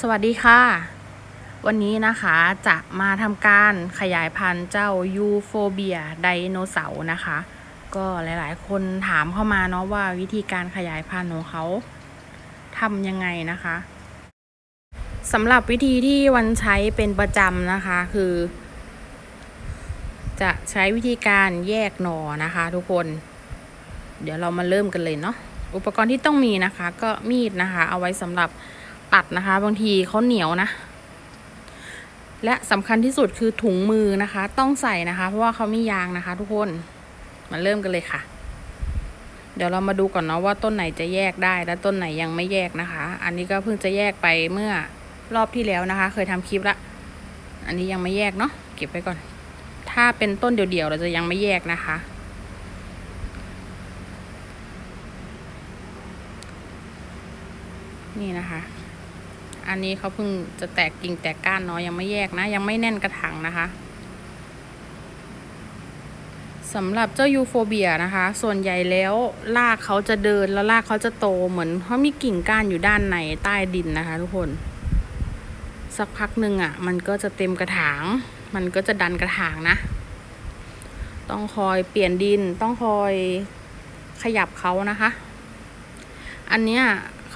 สวัสดีค่ะ วันนี้นะคะจะมาทำการขยายพันธุ์เจ้ายูโฟเบียไดโนเสาร์นะคะ ก็หลายๆ คนถามเข้ามาเนาะว่าวิธีการขยายพันธุ์ของเขาทำยังไงนะคะสำหรับวิธีที่วันใช้เป็นประจำนะคะคือ จะใช้วิธีการแยกหน่อนะคะทุกคน เดี๋ยวเรามาเริ่มกันเลยเนาะอุปกรณ์ที่ต้องมีนะคะ ก็มีดนะคะ เอาไว้สำหรับ ตัดนะคะ บางทีเขาเหนียวนะ และสำคัญที่สุดคือถุงมือนะคะ ต้องใส่นะคะ เพราะว่าเขามียางนะคะ ทุกคนมาเริ่มกันเลยค่ะ เดี๋ยวเรามาดูก่อนเนาะว่าต้นไหนจะแยกได้และต้นไหนยังไม่แยกนะคะ อันนี้ก็เพิ่งจะแยกไปเมื่อรอบที่แล้วนะคะ เคยทำคลิปละอันนี้ยังไม่แยกเนาะเก็บไว้ก่อน ถ้าเป็นต้นเดี่ยวๆเราจะยังไม่แยกนะคะ นี่นะคะ อันนี้เขาเพิ่งจะแตกกิ่งแตกก้านเนาะยังไม่แยกนะ ยังไม่แน่นกระถางนะคะสำหรับเจ้ายูโฟเบียนะคะ ส่วนใหญ่แล้วรากเขาจะเดินแล้วรากเขาจะโตเหมือนเขามีกิ่งก้านอยู่ด้านในใต้ดินนะคะ ทุกคน สักพักหนึ่งอะ่ะ มันก็จะเต็มกระถาง มันก็จะดันกระถางนะ ต้องคอยเปลี่ยนดินต้องคอยขยับเขานะคะ อันเนี้ย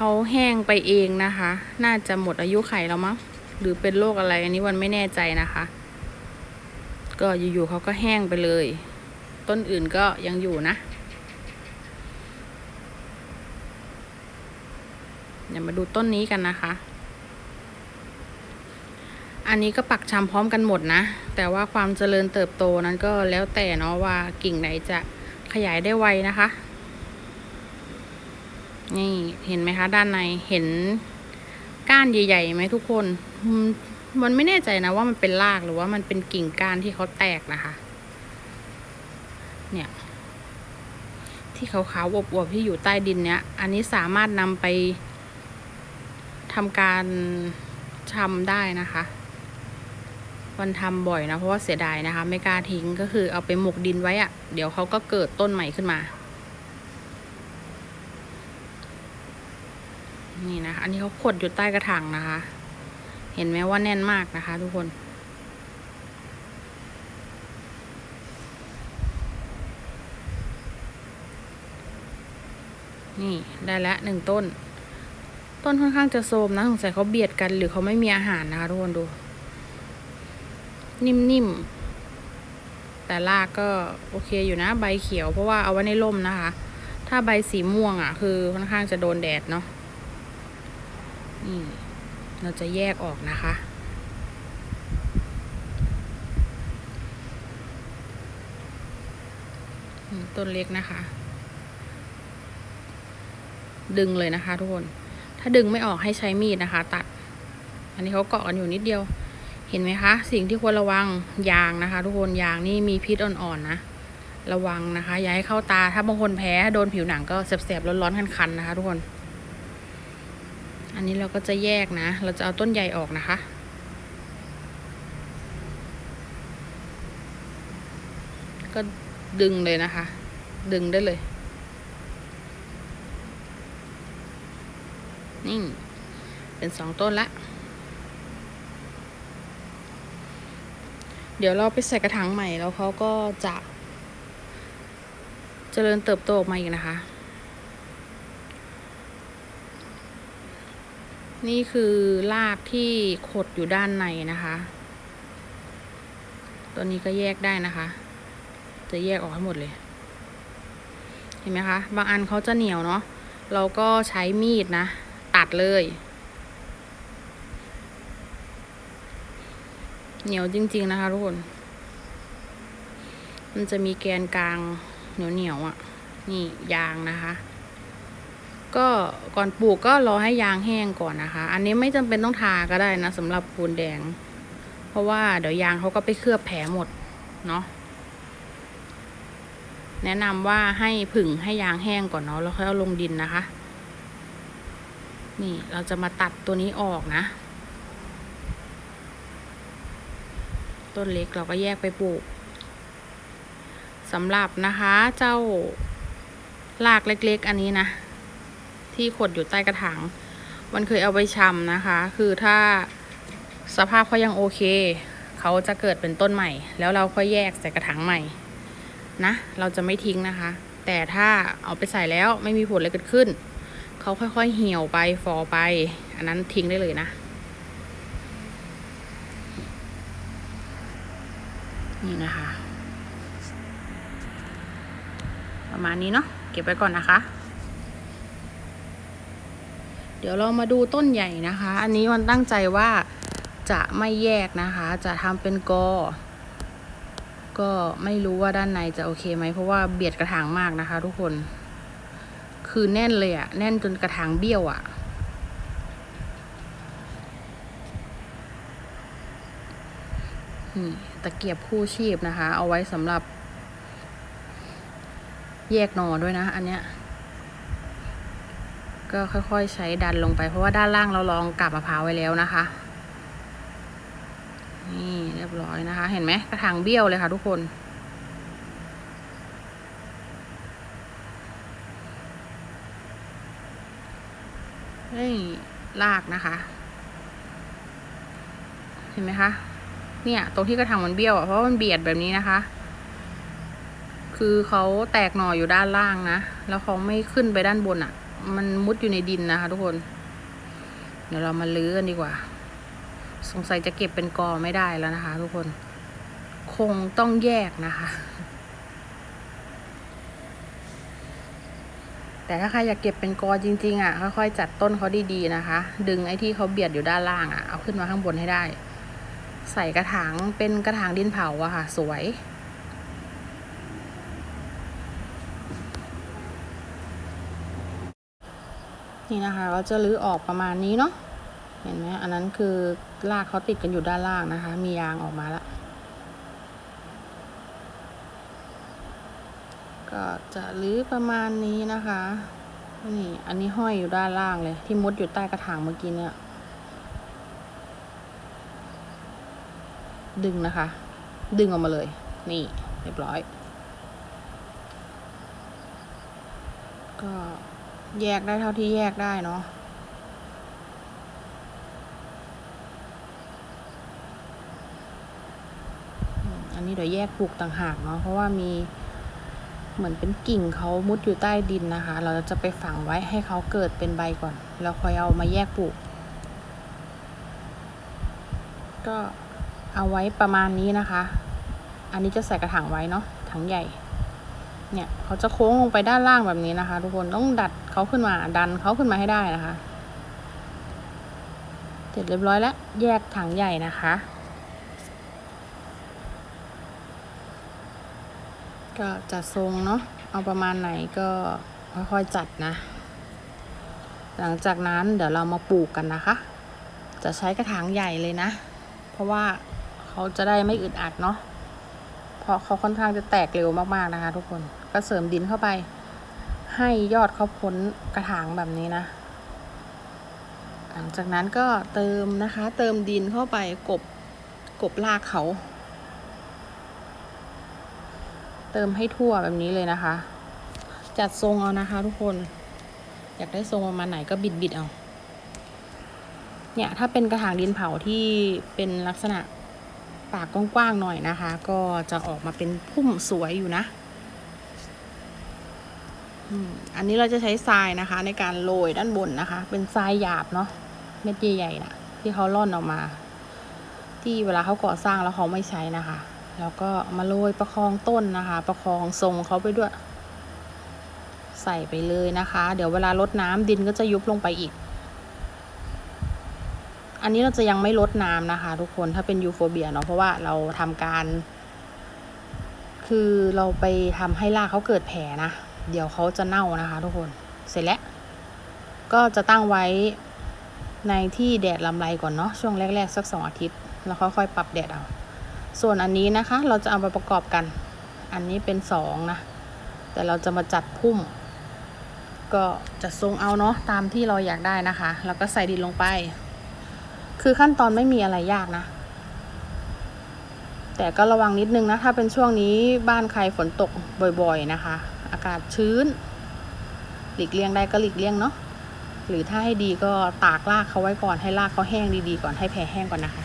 เขาแห้งไปเองนะคะ น่าจะหมดอายุไขแล้วมั้งหรือเป็นโรคอะไรอันนี้วันไม่แน่ใจนะคะ ก็อยู่ๆเขาก็แห้งไปเลย ต้นอื่นก็ยังอยู่นะเดี๋ยวมาดูต้นนี้กันนะคะ อันนี้ก็ปักชำพร้อมกันหมดนะ แต่ว่าความเจริญเติบโตนั้นก็แล้วแต่เนาะว่ากิ่งไหนจะขยายได้ไวนะคะ นี่เห็นไหมคะ ด้านในเห็นก้านใหญ่ๆไหมทุกคนมันไม่แน่ใจนะว่ามันเป็นรากหรือว่ามันเป็นกิ่งก้านที่เขาแตกนะคะ เนี่ย ที่ขาวๆอวบๆที่อยู่ใต้ดินเนี้ย อันนี้สามารถนำไปทำการชำได้นะคะวันทำบ่อยนะเพราะว่าเสียดายนะคะ ไม่กล้าทิ้งก็คือเอาไปหมกดินไว้อะเดี๋ยวเขาก็เกิดต้นใหม่ขึ้นมา นี่นะคะอันนี้เขาขดอยู่ใต้กระถางนะคะ เห็นไหมว่าแน่นมากนะคะ ทุกคน นี่ได้แล้วหนึ่งต้น ต้นค่อนข้างจะโทมนะสงสัยเขาเบียดกันหรือเขาไม่มีอาหารนะคะ ทุกคนดู นิ่มๆ แต่รากก็โอเคอยู่นะใบเขียวเพราะว่าเอาไว้ในร่มนะคะ ถ้าใบสีม่วงอะ่ะ คือค่อนข้างจะโดนแดดเนาะ นี่เราจะแยกออกนะคะ ต้นเล็กนะคะ ดึงเลยนะคะทุกคน ถ้าดึงไม่ออกให้ใช้มีดนะคะ ตัด อันนี้เขาเกาะกันอยู่นิดเดียว เห็นไหมคะ สิ่งที่ควรระวังยางนะคะ ทุกคนยางนี่มีพิษอ่อนๆนะระวังนะคะ อย่าให้เข้าตาถ้าบางคนแพ้โดนผิวหนังก็แสบๆร้อนๆคันๆนะคะ ทุกคน อันนี้เราก็จะแยกนะ เราจะเอาต้นใหญ่ออกนะคะ ก็ดึงเลยนะคะ ดึงได้เลย นี่ เป็นสองต้นละ เดี๋ยวเราไปใส่กระถางใหม่แล้วเขาก็จะ เจริญเติบโตออกมาอีกนะคะ นี่คือรากที่ขดอยู่ด้านในนะคะ ตัวนี้ก็แยกได้นะคะ จะแยกออกให้หมดเลย เห็นไหมคะ บางอันเขาจะเหนียวเนาะ เราก็ใช้มีดนะ ตัดเลย เหนียวจริง ๆ นะคะทุกคน มันจะมีแกนกลางเหนียวๆอะ่ะ นี่ยางนะคะ ก็ก่อนปลูกก็รอให้ยางแห้งก่อนนะคะ อันนี้ไม่จำเป็นต้องทาก็ได้นะสำหรับปูนแดง เพราะว่าเดี๋ยวยางเขาก็ไปเคลือบแผลหมดเนาะแนะนำว่าให้ผึ่งให้ยางแห้งก่อนเนาะแล้วค่อยเอาลงดินนะคะ นี่เราจะมาตัดตัวนี้ออกนะ ต้นเล็กเราก็แยกไปปลูกสำหรับนะคะเจ้ารากเล็กๆ อันนี้นะ ที่ขดอยู่ใต้กระถางมันเคยเอาไปชำนะคะ คือถ้าสภาพเขายังโอเค เขาจะเกิดเป็นต้นใหม่ แล้วเราค่อยแยกใส่กระถางใหม่นะ เราจะไม่ทิ้งนะคะ แต่ถ้าเอาไปใส่แล้วไม่มีผลอะไรเกิดขึ้น เขาค่อยๆเหี่ยวไปฟอไป อันนั้นทิ้งได้เลยนะนี่นะคะ ประมาณนี้เนาะเก็บไว้ก่อนนะคะ ดี๋ยวเรามาดูต้นใหญ่นะคะ อันนี้มันตั้งใจว่าจะไม่แยกนะคะ จะทำเป็นกอ ก็ไม่รู้ว่าด้านในจะโอเคไหมเพราะว่าเบียดกระถางมากนะคะ ทุกคน คือแน่นเลยอะแน่นจนกระถางเบี้ยวอะนี่ตะเกียบคู่ชีพนะคะ เอาไว้สำหรับแยกนอด้วยนะ อันเนี้ย ก็ค่อยๆ ใช้ดันลงไป เพราะว่าด้านล่างเราลองกับมะพร้าวไว้แล้วนะคะ นี่เรียบร้อยนะคะ เห็นไหมกระถางเบี้ยวเลยค่ะทุกคน นี่ลากนะคะ เห็นไหมคะ เนี่ย ตรงที่กระถางมันเบี้ยวอะเพราะมันเบียดแบบนี้นะคะคือเขาแตกหน่ออยู่ด้านล่างนะ แล้วเขาไม่ขึ้นไปด้านบนอะ มันมุดอยู่ในดินนะคะทุกคน เดี๋ยวเรามาลื้อกันดีกว่า สงสัยจะเก็บเป็นกอไม่ได้แล้วนะคะ ทุกคน คงต้องแยกนะคะ แต่ถ้าใครอยากเก็บเป็นกอจริง ๆ อะ ค่อยๆจัดต้นเขาดีๆนะคะ ดึงไอ้ที่เขาเบียดอยู่ด้านล่างอะ เอาขึ้นมาข้างบนให้ได้ ใส่กระถางเป็นกระถางดินเผาอะค่ะ สวย นี่นะคะเราจะลื้อออกประมาณนี้เนาะเห็นไหมอันนั้นคือรากเขาติดกันอยู่ด้านล่างนะคะ มียางออกมาแล้วก็จะลื้อประมาณนี้นะคะนี่อันนี้ห้อยอยู่ด้านล่างเลย ที่มุดอยู่ใต้กระถางเมื่อกี้เนี่ย ดึงนะคะ ดึงออกมาเลย นี่ เรียบร้อย ก็ แยกได้เท่าที่แยกได้เนาะอันนี้เดี๋ยวแยกปลูกต่างหากเนาะเพราะว่ามีเหมือนเป็นกิ่งเขามุดอยู่ใต้ดินนะคะ เราจะไปฝังไว้ให้เขาเกิดเป็นใบก่อน แล้วค่อยเอามาแยกปลูก ก็เอาไว้ประมาณนี้นะคะ อันนี้จะใส่กระถางไว้เนาะถังใหญ่ เนี่ยเขาจะโค้งลงไปด้านล่างแบบนี้นะคะ ทุกคนต้องดัดเขาขึ้นมาดันเขาขึ้นมาให้ได้นะคะ เสร็จเรียบร้อยแล้ว แยกถังใหญ่นะคะ ก็จัดทรงเนาะเอาประมาณไหนก็ค่อยๆจัดนะ หลังจากนั้นเดี๋ยวเรามาปลูกกันนะคะ จะใช้กระถางใหญ่เลยนะ เพราะว่าเขาจะได้ไม่อึดอัดเนาะเพราะเขาค่อนข้างจะแตกเร็วมากๆนะคะทุกคน ก็เสริมดินเข้าไป ให้ยอดเขาพ้นกระถางแบบนี้นะ หลังจากนั้นก็เติมนะคะ เติมดินเข้าไปกบกบรากเขา เติมให้ทั่วแบบนี้เลยนะคะ จัดทรงเอานะคะทุกคน อยากได้ทรงประมาณไหนก็บิดบิดๆเอาเนี่ยถ้าเป็นกระถางดินเผาที่เป็นลักษณะปากกว้างๆหน่อยนะคะ ก็จะออกมาเป็นพุ่มสวยอยู่นะ อันนี้เราจะใช้ทรายนะคะ ในการโรยด้านบนนะคะ เป็นทรายหยาบเนาะเม็ดใหญ่ๆนะที่เขาล่อนออกมา ที่เวลาเขาก่อสร้างแล้วเขาไม่ใช้นะคะ แล้วก็มาโรยประคองต้นนะคะ ประคองทรงเขาไปด้วย ใส่ไปเลยนะคะ เดี๋ยวเวลารดน้ำดินก็จะยุบลงไปอีก อันนี้เราจะยังไม่ลดน้ำนะคะ ทุกคนถ้าเป็นยูโฟเบียเนาะเพราะว่าเราทำการ คือเราไปทำให้รากเขาเกิดแผลนะ เดี๋ยวเขาจะเน่านะคะทุกคน เสร็จแล้ว ก็จะตั้งไว้ในที่แดดลำไรก่อนเนาะช่วงแรก ๆ สักสองอาทิตย์ แล้วค่อยๆปรับแดดเอา ส่วนอันนี้นะคะ เราจะเอามาประกอบกัน อันนี้เป็นสองนะ แต่เราจะมาจัดพุ่ม ก็จะทรงเอาเนาะตามที่เราอยากได้นะคะ แล้วก็ใส่ดินลงไป คือขั้นตอนไม่มีอะไรยากนะ แต่ก็ระวังนิดนึงนะ ถ้าเป็นช่วงนี้บ้านใครฝนตกบ่อย ๆ นะคะ อากาศชื้น หลีกเลี่ยงได้ก็หลีกเลี่ยงเนาะหรือถ้าให้ดีก็ตากรากเขาไว้ก่อนให้รากเขาแห้งดีๆก่อนให้แผ่แห้งก่อนนะคะ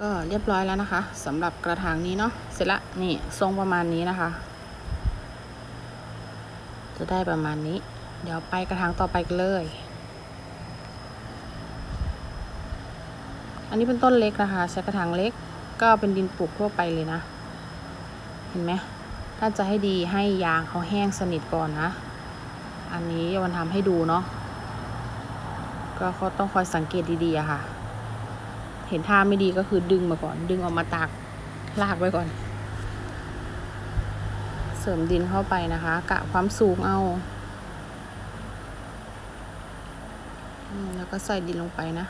ก็เรียบร้อยแล้วนะคะสำหรับกระถางนี้เนาะเสร็จละนี่ทรงประมาณนี้นะคะ จะได้ประมาณนี้ เดี๋ยวไปกระถางต่อไปกันเลย อันนี้เป็นต้นเล็กนะคะ ใช้กระถางเล็ก ก็เป็นดินปลูกทั่วไปเลยนะ เห็นไหมถ้าจะให้ดีให้ยางเขาแห้งสนิทก่อนนะ อันนี้วันทำให้ดูเนาะก็เขาต้องคอยสังเกตดีๆอะค่ะ เห็นท่าไม่ดีก็คือดึงมาก่อน ดึงออกมาตากลากไว้ก่อน เสริมดินเข้าไปนะคะ กะความสูงเอาแล้วก็ใส่ดินลงไปนะ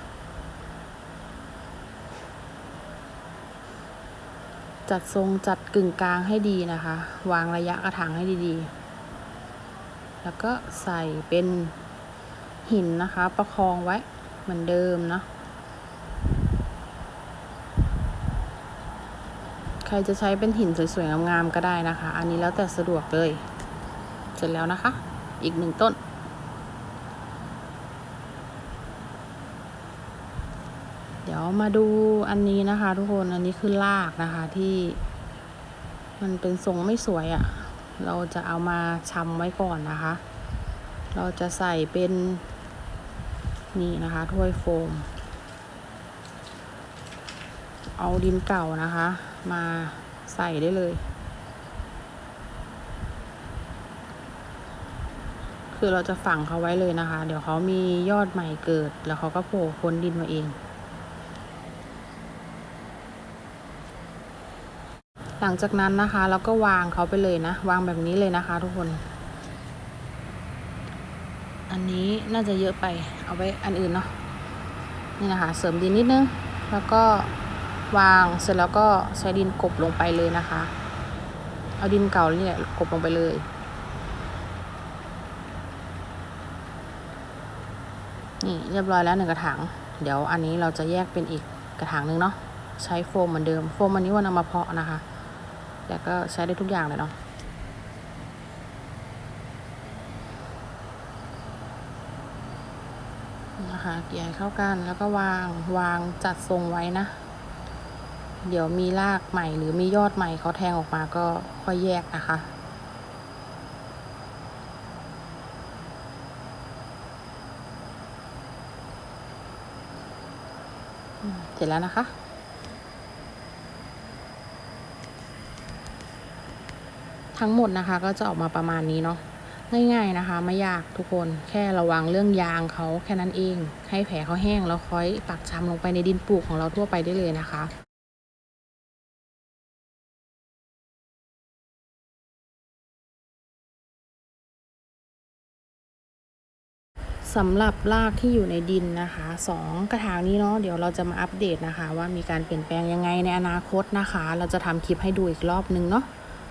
จัดทรงจัดกึ่งกลางให้ดีนะคะ วางระยะกระถางให้ดีๆ แล้วก็ใส่เป็นหินนะคะ ประคองไว้เหมือนเดิมเนาะใครจะใช้เป็นหินสวยๆงามๆก็ได้นะคะ อันนี้แล้วแต่สะดวกเลย เสร็จแล้วนะคะ อีกหนึ่งต้น เดี๋ยว มาดูอันนี้นะคะทุกคนอันนี้คือรากนะคะที่มันเป็นทรงไม่สวยอะ่ะ เราจะเอามาชำไว้ก่อนนะคะ เราจะใส่เป็นนี่นะคะถ้วยโฟม เอาดินเก่านะคะ มาใส่ได้เลย คือเราจะฝังเขาไว้เลยนะคะ เดี๋ยวเขามียอดใหม่เกิด แล้วเขาก็โผล่พ้นดินมาเอง หลังจากนั้นนะคะเราก็วางเขาไปเลยนะ วางแบบนี้เลยนะคะ ทุกคน อันนี้น่าจะเยอะไปเอาไว้อันอื่นเนาะนี่นะคะ เสริมดินนิดนึง แล้วก็วางเสร็จแล้วก็ใช้ดินกบลงไปเลยนะคะ เอาดินเก่าเนี่ยกบลงไปเลยนี่เรียบร้อยแล้วหนึ่งกระถางเดี๋ยวอันนี้เราจะแยกเป็นอีกกระถางนึงเนาะใช้โฟมเหมือนเดิม โฟมอันนี้วันเอามาเพาะนะคะ แต่ก็ใช้ได้ทุกอย่างเลยเนาะนะคะเกี่ยเข้ากันแล้วก็วางวางจัดทรงไว้นะ เดี๋ยวมีรากใหม่หรือมียอดใหม่เขาแทงออกมาก็ค่อยแยกนะคะเสร็จแล้วนะคะ ทั้งหมดนะคะก็จะออกมาประมาณนี้เนาะง่ายๆนะคะ ไม่ยากทุกคนแค่ระวังเรื่องยางเขาแค่นั้นเอง ให้แผลเขาแห้งแล้วค่อยปักชำลงไปในดินปลูกของเราทั่วไปได้เลยนะคะสำหรับรากที่อยู่ในดินนะคะสองกระถางนี้เนาะเดี๋ยวเราจะมาอัปเดตนะคะ ว่ามีการเปลี่ยนแปลงยังไงในอนาคตนะคะ เราจะทำคลิปให้ดูอีกรอบนึงเนาะ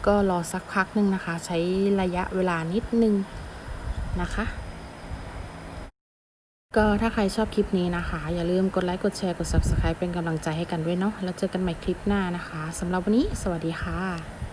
ก็รอสักพักหนึ่งนะคะ ใช้ระยะเวลานิดนึงนะคะ ก็ถ้าใครชอบคลิปนี้นะคะ อย่าลืมกดไลค์กดแชร์กด subscribe เป็นกำลังใจให้กันด้วยเนาะแล้วเจอกันใหม่คลิปหน้านะคะสำหรับวันนี้ สวัสดีค่ะ